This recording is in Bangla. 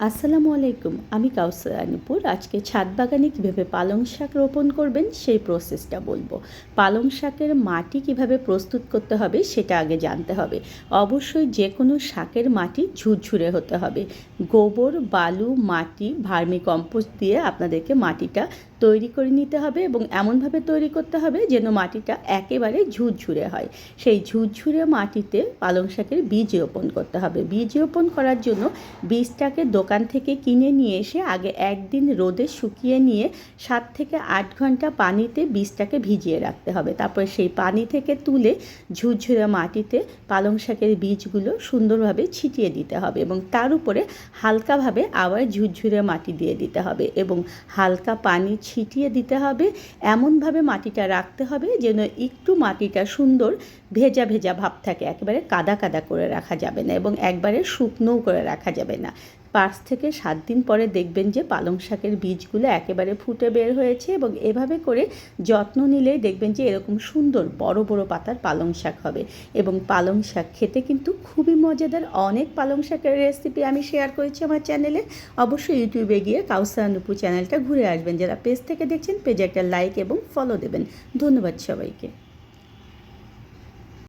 আসসালামু আলাইকুম, আমি কাউসার আনুপুর। আজকে ছাদ বাগানে কীভাবে পালং শাক রোপণ করবেন সেই প্রসেসটা বলব। পালং শাকের মাটি কীভাবে প্রস্তুত করতে হবে সেটা আগে জানতে হবে। অবশ্যই যে কোনো শাকের মাটি ঝুরঝুরে হতে হবে। গোবর, বালু, মাটি ভার্মি কম্পোস্ট দিয়ে আপনাদেরকে মাটিটা তৈরি করে নিতে হবে এবং এমনভাবে তৈরি করতে হবে যেন মাটিটা একেবারে ঝুরঝুরে হয়। সেই ঝুরঝুরে মাটিতে পালং শাকের বীজ রোপণ করতে হবে। বীজ রোপণ করার জন্য বীজটাকে দোকান থেকে কিনে নিয়ে এসে আগে একদিন রোদে শুকিয়ে নিয়ে সাত থেকে আট ঘণ্টা পানিতে বীজটাকে ভিজিয়ে রাখতে হবে। তারপর সেই পানি থেকে তুলে ঝুরঝুরে মাটিতে পালং শাকের বীজগুলো সুন্দরভাবে ছিটিয়ে দিতে হবে এবং তার উপরে হালকাভাবে আবার ঝুরঝুরে মাটি দিয়ে দিতে হবে এবং হালকা পানি ছিটিয়ে দিতে হবে। এমনভাবে মাটিটা রাখতে হবে যেন একটু মাটিটা সুন্দর ভেজা ভেজা ভাব থাকে। একেবারে কাদা কাদা করে রাখা যাবে না এবং একবারে শুকনোও করে রাখা যাবে না। পাঁচ থেকে সাত দিন পরে দেখবেন যে পালং শাকের বীজগুলো একেবারে ফুটে বের হয়েছে এবং এভাবে করে যত্ন নিলে দেখবেন যে এরকম সুন্দর বড় বড় পাতার পালং শাক হবে। এবং পালং শাক খেতে কিন্তু খুবই মজাদার। অনেক পালং শাকের রেসিপি আমি শেয়ার করেছি আমার চ্যানেলে অবশ্যই ইউটিউবে গিয়ে কাউসার নুপু চ্যানেলটা ঘুরে আসবেন। যারা পেজ থেকে দেখছেন পেজে একটা লাইক এবং ফলো দেবেন। ধন্যবাদ সবাইকে।